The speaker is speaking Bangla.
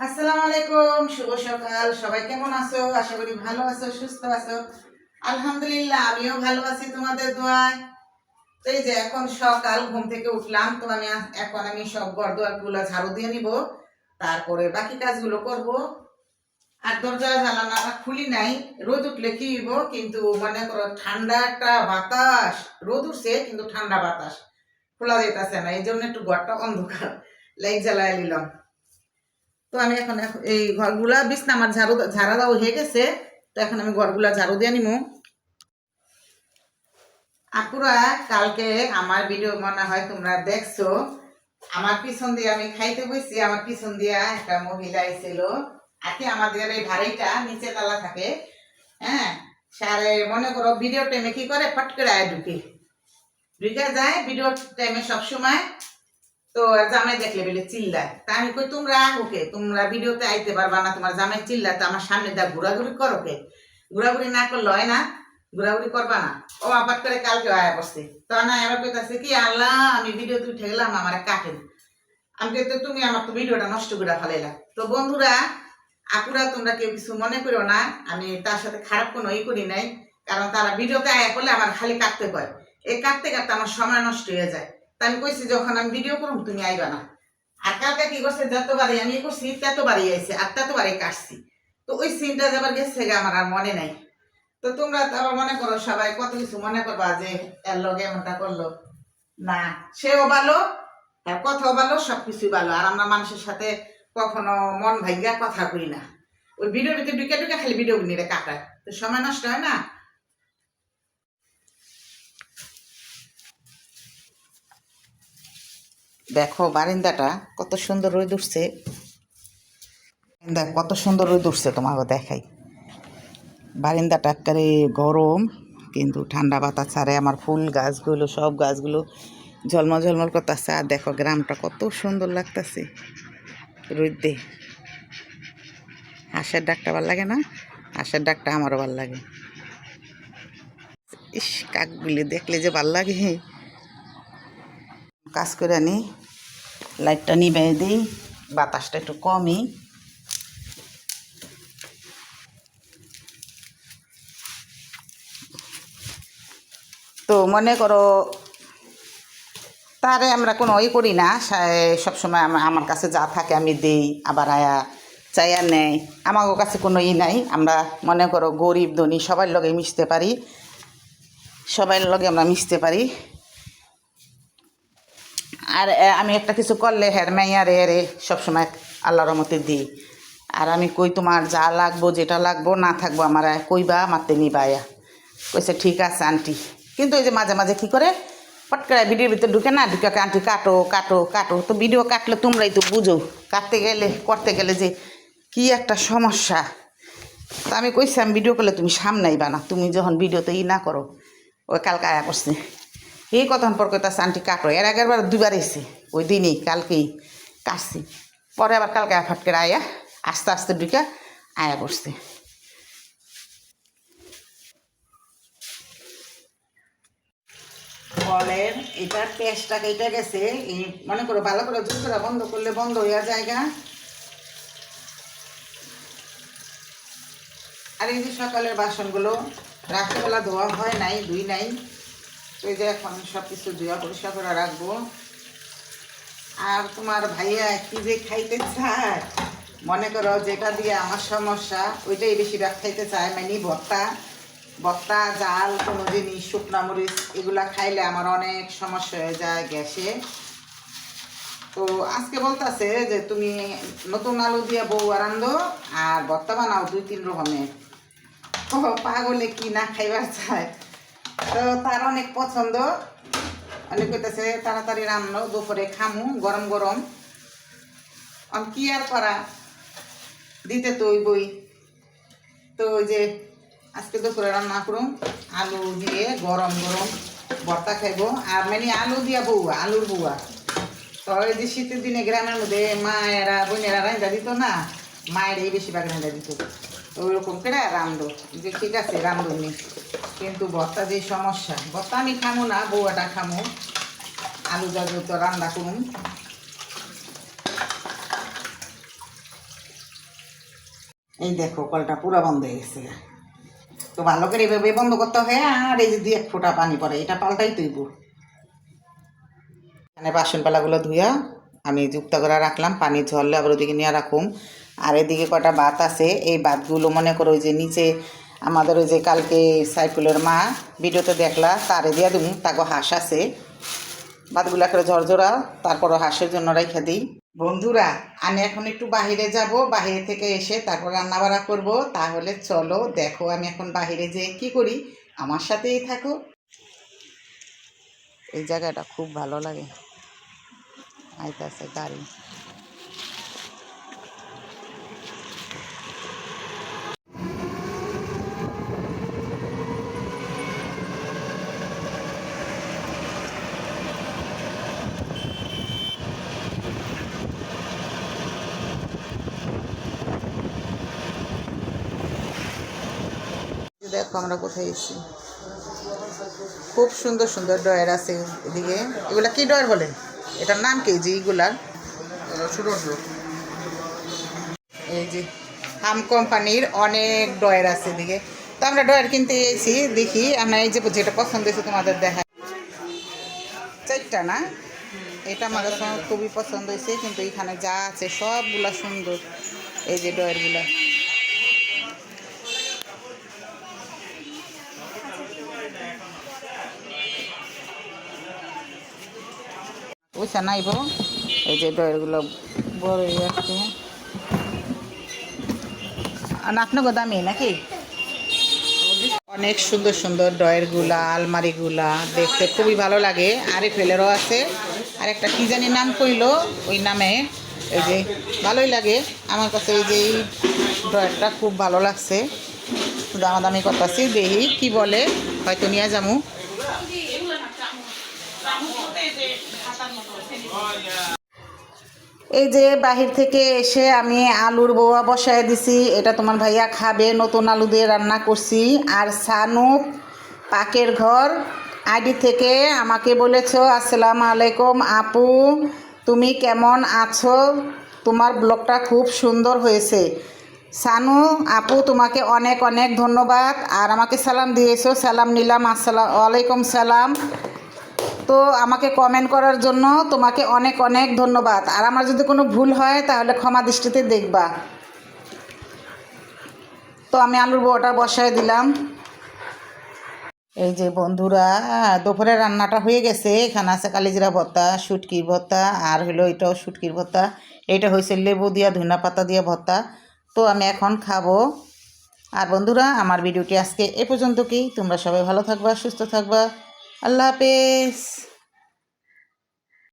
আসসালামু আলাইকুম, শুভ সকাল। সবাই কেমন আছো? আশা করি ভালো আছো, সুস্থ আছো। আলহামদুলিল্লাহ, আমিও ভালো আছি তোমাদের দোয়ায়। তো এই যে এখন সকাল, ঘুম থেকে উঠলাম, তো আমি এখন আমি সব ঘর দুয়ার ঝাড়ু দিয়ে নিব। তারপরে বাকি কাজগুলো করব। আর দরজা জানালাটা খুলি নাই, রোদ উঠলে কি হইব? কিন্তু মনে করো ঠান্ডা একটা বাতাস। রোদ উঠছে, কিন্তু ঠান্ডা বাতাস। খোলা যেতেছে না এই জন্য একটু ঘরটা অন্ধকার। লাইট জ্বালায় নিলাম। তো আমি এখন এই ঘরগুলা, বিছনা আমার ঝাড়ু ঝাড়া দাও হয়ে গেছে, তো এখন আমি ঘরগুলা ঝাড়ু দিয়ে নিমু। আপুরা, কালকে আমার ভিডিও মনে হয় তোমরা দেখছ। আমার পিছন দিয়ে আমি খাইতে বসছি আমার পিছন দিয়া একটা মহিলা এসেছিল আজকে আমাদের এই ভাড়িটা নিচে তালা থাকে হ্যাঁ? সারে মনে করো ভিডিও টাইমে কি করে? ফট করে আয় ঢুকে। ঢুকে যায় ভিডিও টাইমে সবসময় তো জামাই দেখলে বলে চিল্লায়। তা আমি কই, তোমরা ওকে তোমরা ভিডিওতে আইতে পারবা না, তোমার জামাই চিল্লায়, তো আমার সামনে দা ঘোরাঘুরি করো কে? ঘোরাঘুরি না করলে হয় না, ঘোরাঘুরি করবা না। ও আবার করে কালকে আয়া তো না এবার কইতাছে কি, আল্লাহ, আমি ভিডিও তুই উঠে গেলাম, আমার কাটেন আমি তো তুমি আমার তো ভিডিওটা নষ্ট করে ফেলাইলা। তো বন্ধুরা, আপুরা তোমরা কেউ কিছু মনে করো না, আমি তার সাথে খারাপ কোনো ই করি নাই, কারণ তারা ভিডিওতে আয়া করলে আমার খালি কাটতে কয়। এই কাটতে কাটতে আমার সময় নষ্ট হয়ে যায়। আমি কইছি, যখন আমি ভিডিও করব তুমি আইবা না। আর কালকে কি করছে, যতবারই আমি করছি, ততবারই আইছে, আর ততবারই কাটছি। তো ওই সিনটা যাবার গেছে আমার আর মনে নাই। তো তোমরা আবার মনে করো সবাই কত কিছু মনে করবা যে, এর লগে এমনটা করল। না, সেও ভালো, তার কথাও ভালো সব সবকিছুই ভালো। আর আমরা মানুষের সাথে কখনো মন ভাঙ্গা কথা কই না। ওই ভিডিওর ভিতরে ঢুকে ঢুকে খালি ভিডিও নিয়ে কাটায়। তো সময় নষ্ট হয় না? দেখো বারিন্দাটা কত সুন্দর রোদ উঠছে। দেখ কত সুন্দর রোদ উঠছে তোমাকে দেখাই। বারিন্দাটা একেবারে গরম, কিন্তু ঠান্ডা বাতাস ছাড়ে আমার ফুল গাছগুলো, সব গাছগুলো ঝলমল ঝলমল করতেছে। আর দেখো গ্রামটা কত সুন্দর লাগতেছে রোদে হাঁসের ডাকটা ভালো লাগে না? হাঁসের ডাকটা আমারও ভালো লাগে। ইস, কাকগুলি দেখলে যে ভালো লাগে। কাজ করে আনি। লাইটটা নিবে দিই, বাতাসটা একটু কমই। তো মনে করো, তারে আমরা কোনো ই করি না সবসময় আমার কাছে যা থাকে আমি দিই, আবার আয়া চাইয়া নেয় আমার কাছে কোনো ই নাই, আমরা মনে করো গরিব ধনী, সবার লগে মিশতে পারি। সবার লগে আমরা মিশতে পারি। আর আমি একটা কিছু করলে হ্যার মাইয়ারে হেরে সবসময় আল্লাহর মতে দিই। আর আমি কই তোমার যা লাগবো, যেটা লাগবো, না থাকব আমার কইবা মারতে নিবায়া কইছে, ঠিক আছে, আন্টি। কিন্তু ওই যে মাঝে মাঝে কি করে? পট ভিডিওর ভিতরে ঢুকে না, ঢুকে আন্টি, কাটো কাটো কাটো। তো ভিডিও কাটলে তোমরাই তো বুঝো, কাটতে গেলে, করতে গেলে যে কি একটা সমস্যা। তো আমি কইছি, আমি ভিডিও করলে তুমি সামনাইবা না। তুমি যখন ভিডিওতে ই না করো ওই কালকে আয়া করছে। এই কতক্ষণ পর কইতাছে আন্টি কাটো এর আগের বার দুবার এসে ওই দিনই, কালকেই কাটছি পরে আবার কালকে ফটকে আয়া, আস্তে আস্তে ঢুকে আয়া করছে বলেন এটা পেঁয়াজটা কেটে গেছে, এই মনে করো ভালো করে জুতরা বন্ধ করলে বন্ধ হয়ে জায়গা আর এই যে সকালের বাসনগুলো, রাত্রেবেলা ধোয়া হয় নাই, ধুই নাই এই যে এখন সব কিছু ধোয়া পরিষ্কার করে রাখব। আর তোমার ভাইয়া কি যে খাইতে চায়? মনে করো যেটা দিয়ে আমার সমস্যা, ওইটাই বেশি বেশিরভাগ খাইতে চায় মানে ভর্তা। ভর্তা জাল কোনো জিনিস, শুকনা মরিচ, এগুলা খাইলে আমার অনেক সমস্যা হয়ে যায় গ্যাসে। তো আজকে বলতাছে যে তুমি নতুন আলু দিয়ে বউ আরান্দো আর ভর্তা বানাও দুই তিন রকমের। ও পাগলে কি না খাইবার চায়? তো তার অনেক পছন্দ। অনেক কইতেছে, তাড়াতাড়ি রান্নো দুপুরে খামু, গরম গরম। আম কি আর করা? দিতে তো ওই বই তো ওই যে আজকে দুপুরে রান্না করুম, আলু দিয়ে গরম গরম ভর্তা খাইবো। আর মানে আলু দিয়া বউয়া, আলুর বউয়া। তো ওই যে শীতের দিনে গ্রামের মধ্যে মায়েরা, বোনেরা রান্দা দিত না মায়ের এই বেশিরভাগ রান্দা দিত। ওইরকম করে রান্ধো। যে ঠিক আছে, রান্ধুনি। কিন্তু ভর্তা যে সমস্যা। ভর্তা আমি খামো না, বউয়াটা খামো। আলু যা তো রান্না করুন। এই দেখো, কলটা পুরো বন্ধ হয়ে গেছে। তো ভালো করে এভাবে বন্ধ করতে হয় আর এই যে এক ফোঁটা পানি পড়ে, এটা পাল্টাই তুইব এখানে বাসন পালাগুলো ধুইয়া আমি যুক্ত করে রাখলাম পানি ঝরলে আবার ওদিকে নিয়ে রাখুম আর এদিকে কটা বাত আছে, এই বাতগুলো মনে করো ওই যে নিচে আমাদের ওই যে কালকে সাইকুলের মা ভিডিওতে দেখলা, তারে দিয়া দিম তাকে হাঁস আছে। ভাতগুলা করে ঝরঝরা তারপর হাঁসের জন্য রেখে দিই। বন্ধুরা, আমি এখন একটু বাহিরে যাব, বাহিরে থেকে এসে তারপর রান্না বাড়া করব, তাহলে চলো দেখো আমি এখন বাহিরে যেয়ে কি করি, আমার সাথেই থাকো। এই জায়গাটা খুব ভালো লাগে। আইতাছে গাড়ি দেখো আমরা কোথায় এসেছি। খুব সুন্দর সুন্দর ডয়ার আছে এদিকে। এগুলা কি ডয়ার বলে? এটার নাম কি? যে এইগুলার? এই যে হাম কোম্পানির অনেক ডয়ার আছে এদিকে। তো আমরা ডয়ার কিনতে এসেছি দেখি আমরা এই যে যেটা পছন্দ হয়েছে তোমাদের দেখা চারটা না? এটা আমার কাছে খুবই পছন্দ হয়েছে কিন্তু এখানে যা আছে সবগুলা সুন্দর। এই যে ডয়ারগুলা বুঝছে নাইব। এই যে ডয়ারগুলো বড় আছে আর আপনাকে দামি নাকি? অনেক সুন্দর সুন্দর ডয়েরগুলা আলমারিগুলা দেখতে খুবই ভালো লাগে। আরে ফেলেরও আছে। আর একটা কি জানি নাম কইলো, ওই নামে। এই যে ভালোই লাগে। আমার কাছে এই যে এই ডয়ারটা খুব ভালো লাগছে। দামাদামি করতেছি, দেখি কি বলে, হয়তো নিয়ে যামু। এই যে বাহির থেকে এসে আমি আলুর বোয়া বসায় দিছি, এটা তোমার ভাইয়া খাবে, নতুন আলু দিয়ে রান্না করছি। আর সানুক পাকের ঘর, আইডি থেকে আমাকে বলেছ, আসসালামু আলাইকুম আপু, তুমি কেমন আছো? তোমার ব্লগটা খুব সুন্দর হয়েছে। সানু, আপু, তোমাকে অনেক অনেক ধন্যবাদ। আর আমাকে সালাম দিয়েছ, সালাম নিলাম, আসসালাম, ওয়ালাইকুম সালাম। তো আমাকে কমেন্ট করার জন্য তোমাকে অনেক অনেক ধন্যবাদ। আর আমার যদি কোনো ভুল হয়, তাহলে ক্ষমা দৃষ্টিতে দেখবা। তো আমি আলুর বড়াটা বসায় দিলাম। এই যে বন্ধুরা, দুপুরে রান্নাটা হয়ে গেছে। এখানে আছে কালিজিরা ভর্তা, শুটকির ভর্তা, আর হলো এটাও শুটকির ভর্তা। এটা হয়েছে লেবু দিয়া, ধনিয়া পাতা দিয়া ভর্তা। তো আমি এখন খাব। আর বন্ধুরা, আমার ভিডিওটি আজকে এ পর্যন্ত কি? তোমরা সবাই ভালো থাকবা, সুস্থ থাকবা। আল্লাহ হাফেজ।